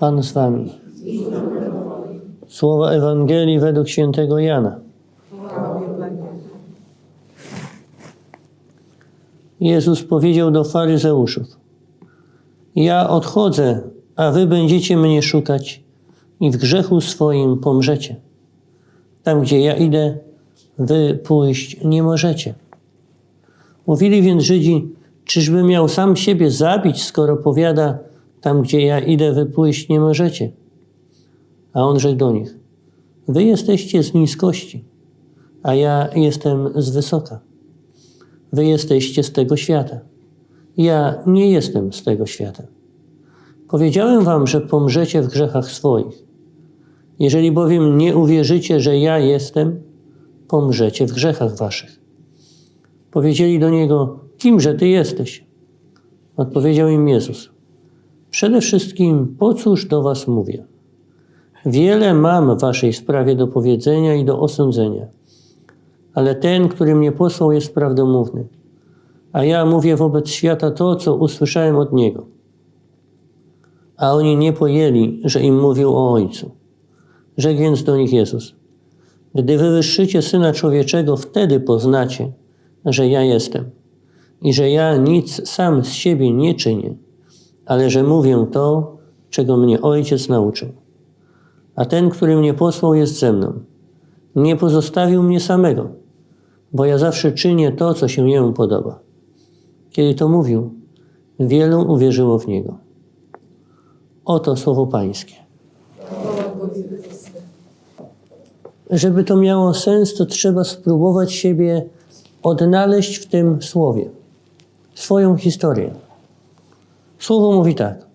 Pan z wami. Słowa Ewangelii według świętego Jana. Jezus powiedział do faryzeuszów: Ja odchodzę, a wy będziecie mnie szukać i w grzechu swoim pomrzecie. Tam, gdzie ja idę, wy pójść nie możecie. Mówili więc Żydzi, czyżby miał sam siebie zabić, skoro powiada, tam gdzie ja idę, wy pójść nie możecie. A on rzekł do nich, wy jesteście z niskości, a ja jestem z wysoka. Wy jesteście z tego świata. Ja nie jestem z tego świata. Powiedziałem wam, że pomrzecie w grzechach swoich. Jeżeli bowiem nie uwierzycie, że ja jestem, pomrzecie w grzechach waszych. Powiedzieli do niego, kimże ty jesteś? Odpowiedział im Jezus. Przede wszystkim, po cóż do was mówię? Wiele mam w waszej sprawie do powiedzenia i do osądzenia, ale ten, który mnie posłał, jest prawdomówny, a ja mówię wobec świata to, co usłyszałem od niego. A oni nie pojęli, że im mówił o Ojcu. Rzekł więc do nich Jezus: Gdy wywyższycie Syna Człowieczego, wtedy poznacie, że ja jestem i że ja nic sam z siebie nie czynię, ale że mówię to, czego mnie Ojciec nauczył. A ten, który mnie posłał, jest ze mną. Nie pozostawił mnie samego, bo ja zawsze czynię to, co się jemu podoba. Kiedy to mówił, wielu uwierzyło w niego. Oto słowo Pańskie. Żeby to miało sens, to trzeba spróbować siebie odnaleźć w tym słowie, swoją historię. Słowo mówi tak.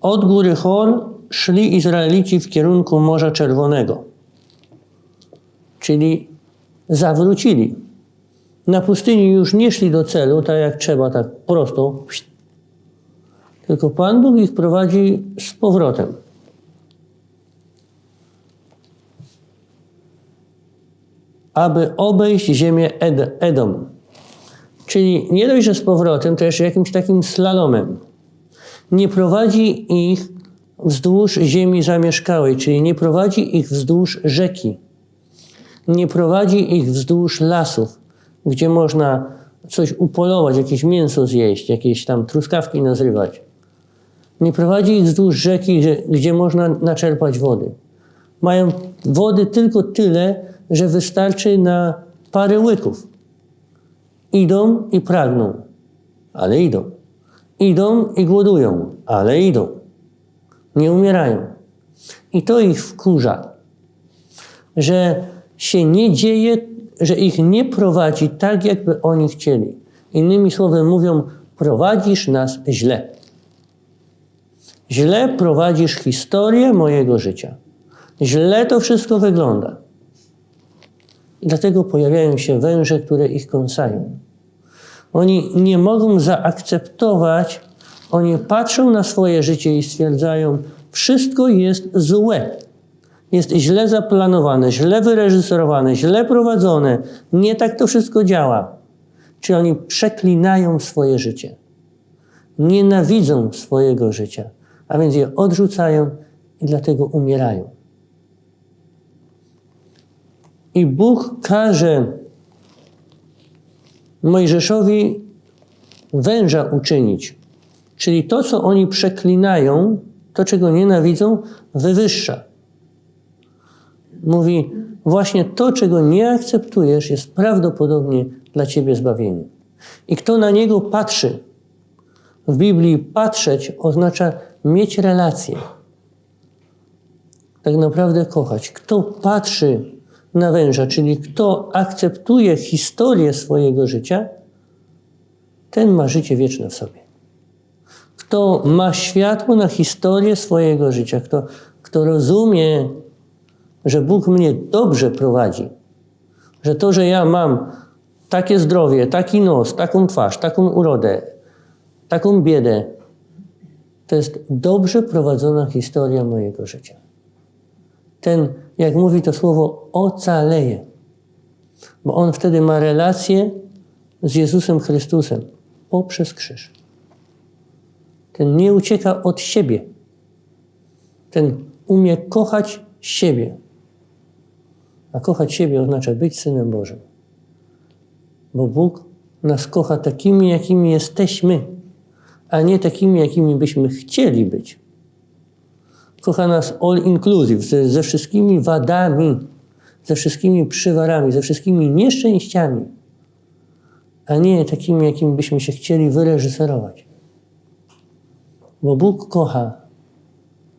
Od góry Hor szli Izraelici w kierunku Morza Czerwonego, czyli zawrócili. Na pustyni już nie szli do celu, tak jak trzeba, tak prosto, tylko Pan Bóg ich prowadzi z powrotem. Aby obejść ziemię Ed Edom. Czyli nie dość, że z powrotem, to jeszcze jakimś takim slalomem. Nie prowadzi ich wzdłuż ziemi zamieszkałej, czyli nie prowadzi ich wzdłuż rzeki. Nie prowadzi ich wzdłuż lasów, gdzie można coś upolować, jakieś mięso zjeść, jakieś tam truskawki nazrywać. Nie prowadzi ich wzdłuż rzeki, gdzie można naczerpać wody. Mają wody tylko tyle, że wystarczy na parę łyków. Idą i pragną, ale idą. Idą i głodują, ale idą. Nie umierają. I to ich wkurza, że się nie dzieje, że ich nie prowadzi tak, jakby oni chcieli. Innymi słowy mówią, prowadzisz nas źle. Źle prowadzisz historię mojego życia. Źle to wszystko wygląda. Dlatego pojawiają się węże, które ich kąsają. Oni nie mogą zaakceptować, oni patrzą na swoje życie i stwierdzają, wszystko jest złe. Jest źle zaplanowane, źle wyreżyserowane, źle prowadzone. Nie tak to wszystko działa. Czy oni przeklinają swoje życie. Nienawidzą swojego życia, a więc je odrzucają i dlatego umierają. I Bóg każe Mojżeszowi węża uczynić. Czyli to, co oni przeklinają, to, czego nienawidzą, wywyższa. Mówi, właśnie to, czego nie akceptujesz, jest prawdopodobnie dla ciebie zbawieniem. I kto na niego patrzy, w Biblii patrzeć oznacza mieć relację. Tak naprawdę kochać. Kto patrzy na węża, czyli kto akceptuje historię swojego życia, ten ma życie wieczne w sobie. Kto ma światło na historię swojego życia, kto, kto rozumie, że Bóg mnie dobrze prowadzi, że to, że ja mam takie zdrowie, taki nos, taką twarz, taką urodę, taką biedę, to jest dobrze prowadzona historia mojego życia. Ten, jak mówi to słowo, ocaleje, bo on wtedy ma relację z Jezusem Chrystusem poprzez krzyż. Ten nie ucieka od siebie, ten umie kochać siebie. A kochać siebie oznacza być synem Bożym. Bo Bóg nas kocha takimi, jakimi jesteśmy, a nie takimi, jakimi byśmy chcieli być. Kocha nas all inclusive, ze, ze wszystkimi wadami, ze wszystkimi przywarami, ze wszystkimi nieszczęściami, a nie takimi, jakimi byśmy się chcieli wyreżyserować. Bo Bóg kocha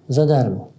za darmo.